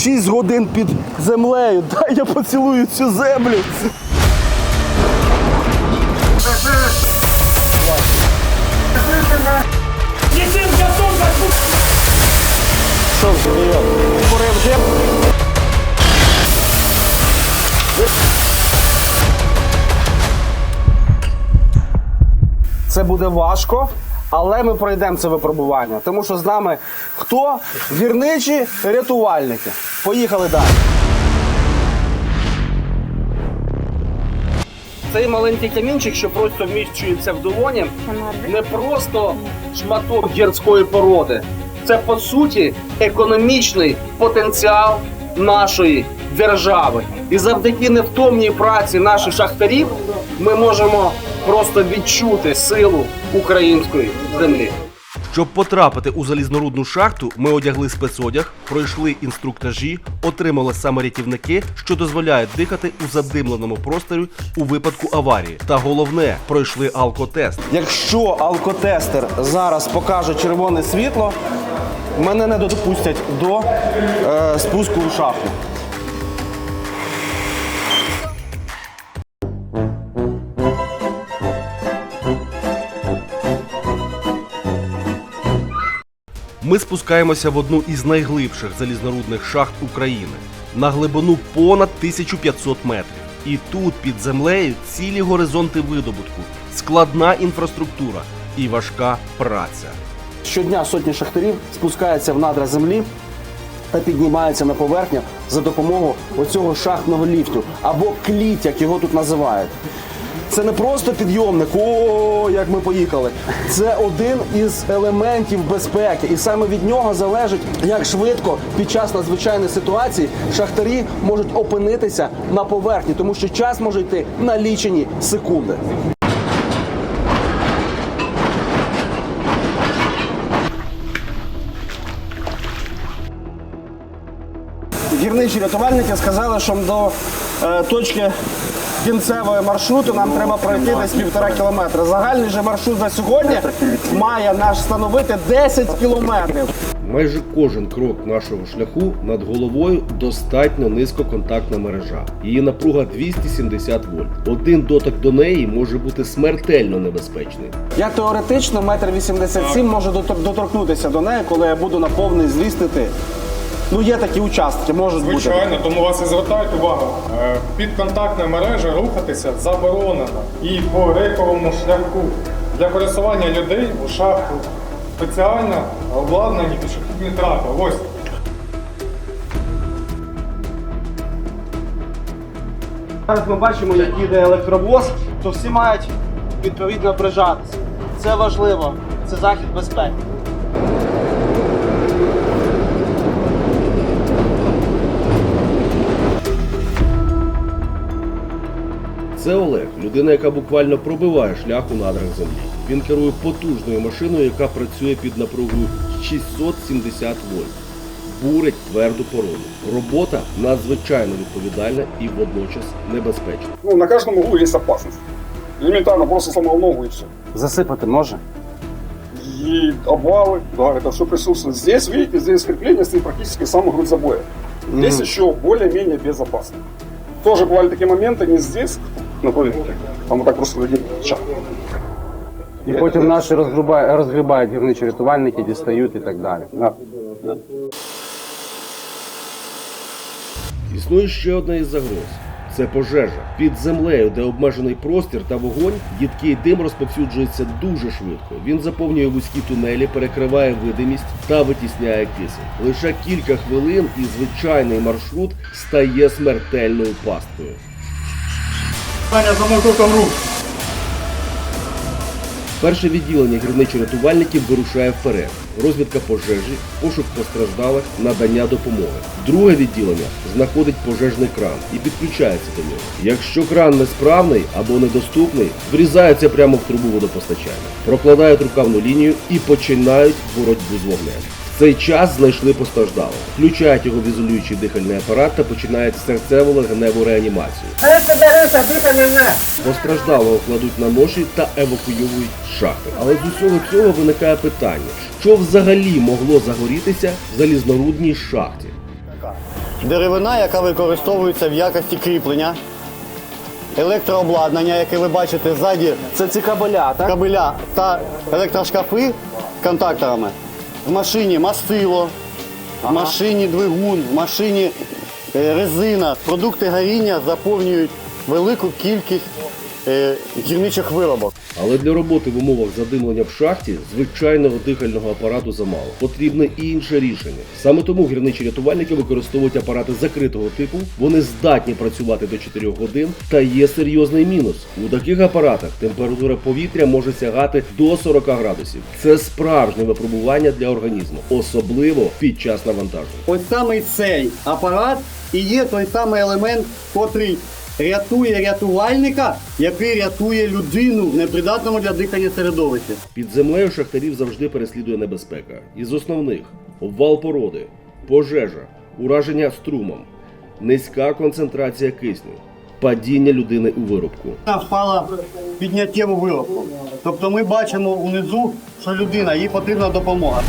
6 годин під землею. Дай я поцілую цю землю. Що район? Порив дим. Це буде важко, але ми пройдемо це випробування. Тому що з нами хто? Гірничі рятувальники. Поїхали далі. Цей маленький камінчик, що просто вміщується в долоні, не просто шматок гірської породи. Це по суті економічний потенціал нашої держави. І завдяки невтомній праці наших шахтарів ми можемо просто відчути силу української землі. Щоб потрапити у залізнорудну шахту, ми одягли спецодяг, пройшли інструктажі, отримали саме рятівники, що дозволяють дихати у задимленому просторі у випадку аварії. Та головне, пройшли алкотест. Якщо алкотестер зараз покаже червоне світло, мене не допустять до е, спуску у шахту. Ми спускаємося в одну із найглибших залізнорудних шахт України на глибину понад 1500 метрів. І тут під землею цілі горизонти видобутку, складна інфраструктура і важка праця. Щодня сотні шахтарів спускаються в надра землі та піднімаються на поверхню за допомогою оцього шахтного ліфту або кліт, як його тут називають. Це не просто підйомник, о, як ми поїхали. Це один із елементів безпеки, і саме від нього залежить, як швидко під час надзвичайної ситуації шахтарі можуть опинитися на поверхні, тому що час може йти на лічені секунди. Гірничі рятувальники сказали, що до е, точки кінцевої маршруту нам треба пройти десь півтора кілометра. Загальний же маршрут на сьогодні має наш становити 10 кілометрів. Майже кожен крок нашого шляху над головою достатньо низькоконтактна мережа. Її напруга 270 вольт. Один дотик до неї може бути смертельно небезпечним. Я теоретично метр 87 можу дотор- доторкнутися до неї, коли я буду на повний злістити. Ну, є такі участки, можуть бути. Звичайно, тому вас і звертають увагу. Е, Підконтактна мережа рухатися заборонено. І по рейковому шляху для пересування людей у шахту спеціально обладнані пішохідні трапи. Ось Зараз ми бачимо, як їде електровоз, то всі мають відповідно прижатися. Це важливо, це захід безпеки. Це Олег, людина, яка буквально пробиває шлях у надрах землі. Він керує потужною машиною, яка працює під напругою 670 вольт. Бурить тверду породу. Робота надзвичайно відповідальна і водночас небезпечна. Ну, на каждом углу есть опасность. Элементарно, просто сломал ногу и все. Засипати може? И обвалы, да, это все присутствует. Здесь, видите, здесь крепление стоит практически самый грудь забоя. Здесь еще более-менее безопасно. Тоже бывали такие моменты, не здесь, на поверхне. Там так просто людей чак. І потім наші розгрібають, розгрібають гірничі рятувальники, дістають і так далі. Да. Існує ще одна із загроз. Це пожежа. Під землею, де обмежений простір та вогонь, їдкий дим розповсюджується дуже швидко. Він заповнює вузькі тунелі, перекриває видимість та витісняє кисень. Лише кілька хвилин і звичайний маршрут стає смертельною пасткою. Перше відділення гірничо-рятувальників вирушає вперед. Розвідка пожежі, пошук постраждалих, надання допомоги. Друге відділення знаходить пожежний кран і підключається до нього. Якщо кран несправний або недоступний, врізаються прямо в трубу водопостачання, прокладають рукавну лінію і починають боротьбу з вогнем. Цей час знайшли постраждалого, включають його в ізолюючий дихальний апарат та починають серцево-легеневу реанімацію. Постраждалого кладуть на ноші та евакуюють з шахти. Але з усього цього виникає питання: що взагалі могло загорітися в залізнорудній шахті? деревина, яка використовується в якості кріплення, електрообладнання, яке ви бачите ззаді, Це ці кабеля, так? кабеля та електрошкафи з контакторами. В машині мастило, в машині двигун, в машині е, резина. Продукти горіння заповнюють велику кількість е, гірничих виробок. Але для роботи в умовах задимлення в шахті звичайного дихального апарату замало. Потрібне інше рішення. Саме тому гірничі рятувальники використовують апарати закритого типу. Вони здатні працювати до 4 годин. Та є серйозний мінус. У таких апаратах температура повітря може сягати до 40 градусів. Це справжнє випробування для організму, особливо під час навантаження. Ось саме цей апарат і є той самий елемент, котрий рятує рятувальника, який рятує людину в непридатному для дихання середовищі. Під землею шахтарів завжди переслідує небезпека. Із основних обвал породи, пожежа, ураження струмом, низька концентрація кисню, падіння людини у виробку. Вона впала підняттєву виробку. Тобто ми бачимо унизу, що людина, їй потрібна допомога.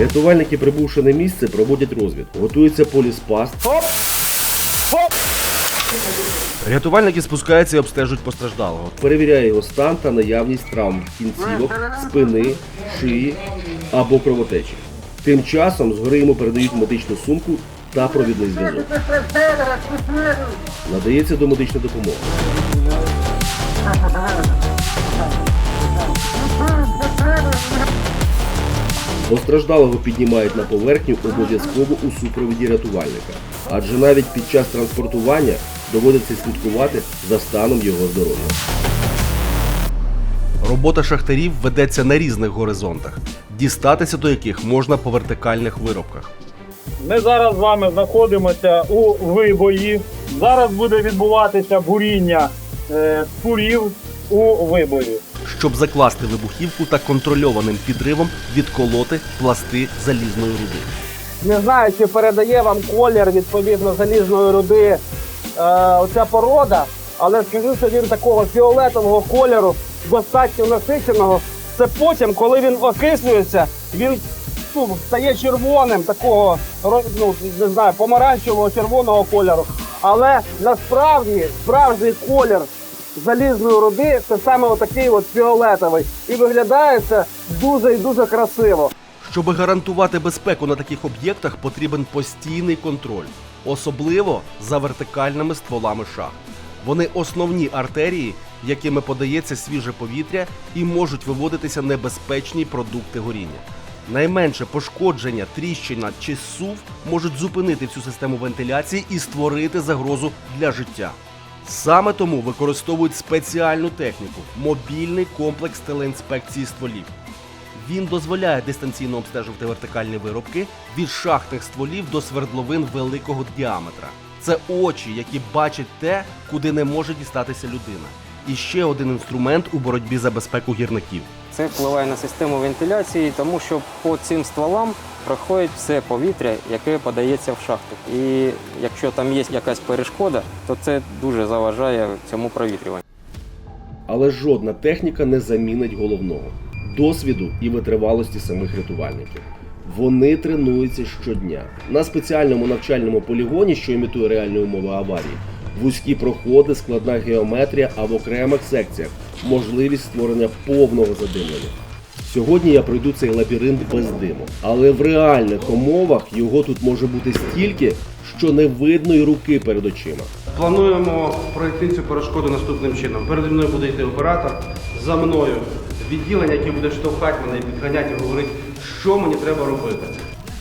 Рятувальники, прибувши на місце, проводять розвідку. Готується поліспаст. Рятувальники спускаються і обстежують постраждалого. Перевіряє його стан та наявність травм кінцівок, спини, шиї або кровотечі. Тим часом згори йому передають медичну сумку та провідний зв'язок. Надається домедична допомога. Постраждалого піднімають на поверхню обов'язково у супроводі рятувальника, адже навіть під час транспортування доводиться слідкувати за станом його здоров'я. Робота шахтарів ведеться на різних горизонтах, дістатися до яких можна по вертикальних виробках. Ми зараз з вами знаходимося у вибої. Зараз буде відбуватися буріння е, спурів у вибої. Щоб закласти вибухівку та контрольованим підривом відколоти пласти залізної руди. Не знаю, чи передає вам колір відповідно залізної руди е, оця порода, але скажу, що він такого фіолетового кольору, достатньо насиченого. Це потім, коли він окислюється, він ну, стає червоним, такого ну, не знаю, помаранчевого червоного кольору. Але насправді справжній колір залізної руди це саме отакий от фіолетовий. І виглядає це дуже і дуже красиво. Щоб гарантувати безпеку на таких об'єктах, потрібен постійний контроль, особливо за вертикальними стволами шахт. Вони основні артерії, якими подається свіже повітря і можуть виводитися небезпечні продукти горіння. Найменше пошкодження, тріщина чи сув можуть зупинити всю систему вентиляції і створити загрозу для життя. Саме тому використовують спеціальну техніку мобільний комплекс телеінспекції стволів. Він дозволяє дистанційно обстежувати вертикальні виробки від шахтних стволів до свердловин великого діаметра. Це очі, які бачать те, куди не може дістатися людина. І ще один інструмент у боротьбі за безпеку гірників. Це впливає на систему вентиляції, тому що по цим стволам проходить все повітря, яке подається в шахту. І якщо там є якась перешкода, то це дуже заважає цьому провітрюванню. Але жодна техніка не замінить головного досвіду і витривалості самих рятувальників. Вони тренуються щодня на спеціальному навчальному полігоні, що імітує реальні умови аварії. Вузькі проходи, складна геометрія, а в окремих секціях можливість створення повного задимлення. Сьогодні я пройду цей лабіринт без диму, але в реальних умовах його тут може бути стільки, що не видно й руки перед очима. Плануємо пройти цю перешкоду наступним чином. Переді мною буде йти оператор, за мною відділення, яке буде штовхати мене і підганяти і говорити, що мені треба робити.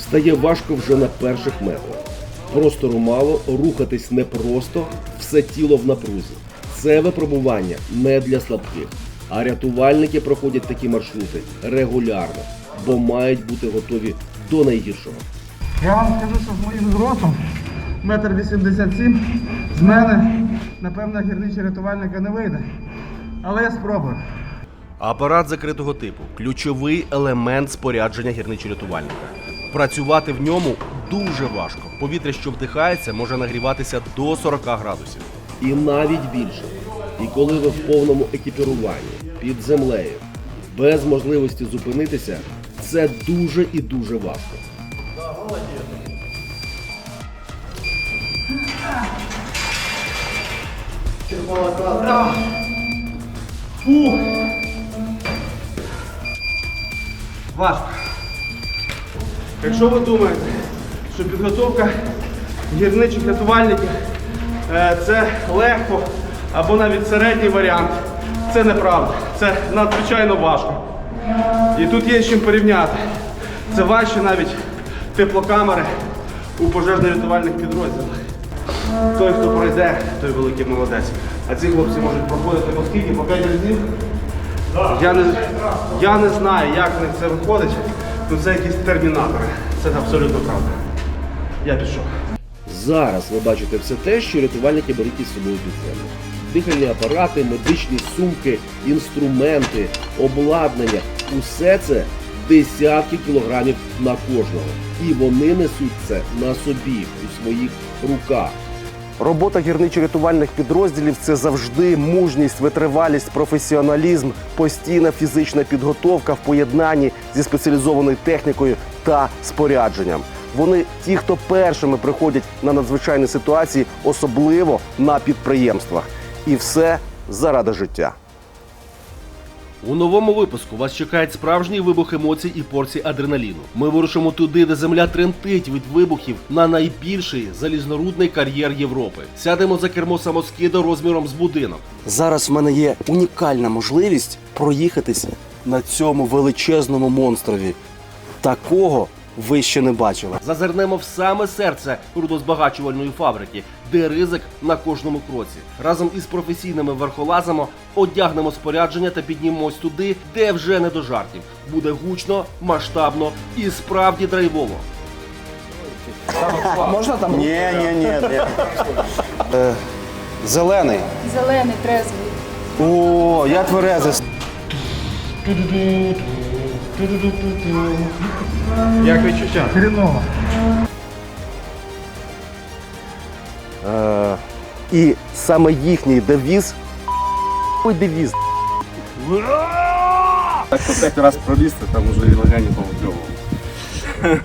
Стає важко вже на перших метрах. Простору мало, рухатись непросто, все тіло в напрузі. Це випробування не для слабких. А рятувальники проходять такі маршрути регулярно, бо мають бути готові до найгіршого. Я вам скажу, що з моїм зростом, метр вісімдесят сім, з мене, напевно, гірничий рятувальника не вийде. Але я спробую. Апарат закритого типу ключовий елемент спорядження гірничо-рятувальника. Працювати в ньому дуже важко. Повітря, що вдихається, може нагріватися до 40 градусів. І навіть більше. І коли ви в повному екіпіруванні, під землею, без можливості зупинитися, це дуже і дуже важко. Важко. Якщо ви думаєте, що підготовка гірничих рятувальників е, це легко або навіть середній варіант, це неправда. Це надзвичайно важко. І тут є з чим порівняти. Це важче навіть теплокамери у пожежно-рятувальних підрозділах. Той, хто пройде, той великий молодець. А ці хлопці можуть проходити по скільки, по 5 разів. Я не, я не знаю, як в них це виходить. Ну це якісь термінатори. Це абсолютно правда. Я пішов. Зараз ви бачите все те, що рятувальники беруть із собою під землю. Дихальні апарати, медичні сумки, інструменти, обладнання усе це десятки кілограмів на кожного. І вони несуть це на собі у своїх руках. Робота гірничо-рятувальних підрозділів це завжди мужність, витривалість, професіоналізм, постійна фізична підготовка в поєднанні зі спеціалізованою технікою та спорядженням. Вони ті, хто першими приходять на надзвичайні ситуації, особливо на підприємствах. І все заради життя. У новому випуску вас чекають справжній вибух емоцій і порції адреналіну. Ми вирушимо туди, де земля тремтить від вибухів на найбільший залізнорудний кар'єр Європи. Сядемо за кермо самоскида розміром з будинок. Зараз в мене є унікальна можливість проїхатися на цьому величезному монстрові. Такого ви ще не бачили. Зазирнемо в саме серце рудозбагачувальної фабрики, де ризик на кожному кроці. Разом із професійними верхолазами одягнемо спорядження та піднімемось туди, де вже не до жартів. Буде гучно, масштабно і справді драйвово. Можна там Ні, ні, ні, ні. зелений? Зелений, трезвий. О, я тверезий. Як відчуття? Хріново. Е, і саме їхній девіз. Ой, девіз. Так что пять раз пролисты, там уже и нога не повыплевывал.